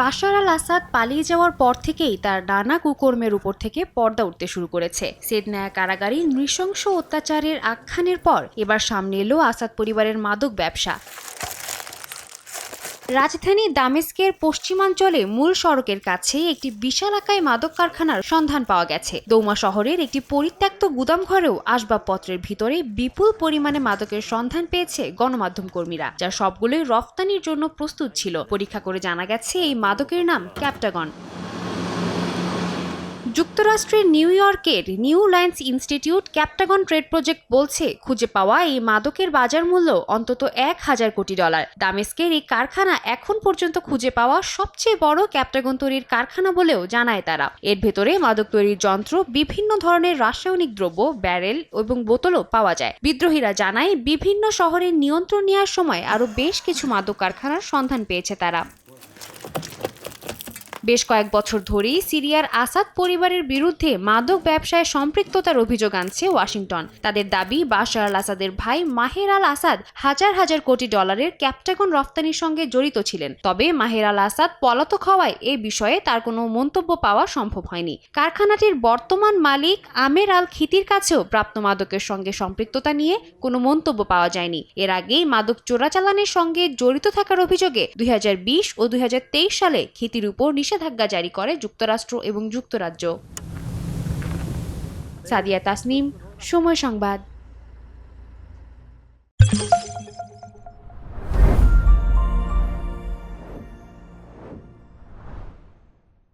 বাশার আল আসাদ পালিয়ে যাওয়ার পর থেকেই তার নানা কুকর্মের উপর থেকে পর্দা উঠতে শুরু করেছে। সেদনায়া কারাগারে নৃশংস অত্যাচারের আখ্যানের পর এবার সামনে এলো আসাদ পরিবারের মাদক ব্যবসা। রাজধানী দামেস্কের পশ্চিমাঞ্চলে মূল সড়কের কাছে একটি বিশাল আকায় মাদক কারখানার সন্ধান পাওয়া গেছে। দৌমা শহরের একটি পরিত্যক্ত গুদাম ঘরেও আসবাবপত্রের ভিতরে বিপুল পরিমাণে মাদকের সন্ধান পেয়েছে গণমাধ্যম কর্মীরা, যা সবগুলোই রফতানির জন্য প্রস্তুত ছিল। পরীক্ষা করে জানা গেছে, এই মাদকের নাম ক্যাপটাগন। যুক্তরাষ্ট্রের নিউ ইয়র্কের New Lines Institute captagon trade project বলছে, খুঁজে পাওয়া এই মাদকের বাজার মূল্য অন্তত এক হাজার কোটি ডলার। দামেস্কের এই কারখানা এখন পর্যন্ত খুঁজে পাওয়া সবচেয়ে বড় ক্যাপটাগন তৈরির কারখানা বলেও জানায় তারা। এর ভেতরে মাদক তৈরির যন্ত্র, বিভিন্ন ধরনের রাসায়নিক দ্রব্য, ব্যারেল এবং বোতলও পাওয়া যায়। বিদ্রোহীরা জানায়, বিভিন্ন শহরের নিয়ন্ত্রণ নেওয়ার সময় আরও বেশ কিছু মাদক কারখানার সন্ধান পেয়েছে তারা। বেশ কয়েক বছর ধরেই সিরিয়ার আসাদ পরিবারের বিরুদ্ধে মাদক ব্যবসায় সম্পৃক্ততার অভিযোগ আনছে ওয়াশিংটন। তাদের দাবি, বাশার আল আসাদের ভাই মাহের আল আসাদ হাজার হাজার কোটি ডলারের ক্যাপটাগন রফতানির সঙ্গে জড়িত ছিলেন। তবে মাহের আল আসাদ পলাতক হওয়ায় এ বিষয়ে তার কোনো মন্তব্য পাওয়া সম্ভব হয়নি। কারখানাটির বর্তমান মালিক আমের আল খিতির কাছেও প্রাপ্ত মাদকের সঙ্গে সম্পৃক্ততা নিয়ে কোনো মন্তব্য পাওয়া যায়নি। এর আগেই মাদক চোরাচালানের সঙ্গে জড়িত থাকার অভিযোগে দুই হাজার বিশ ও দুই হাজার তেইশ সালে খিতির উপর নিষেধাজ্ঞা জারি করে যুক্তরাষ্ট্র এবং যুক্তরাজ্য। সাদিয়া তাসনিম সময় সংবাদ।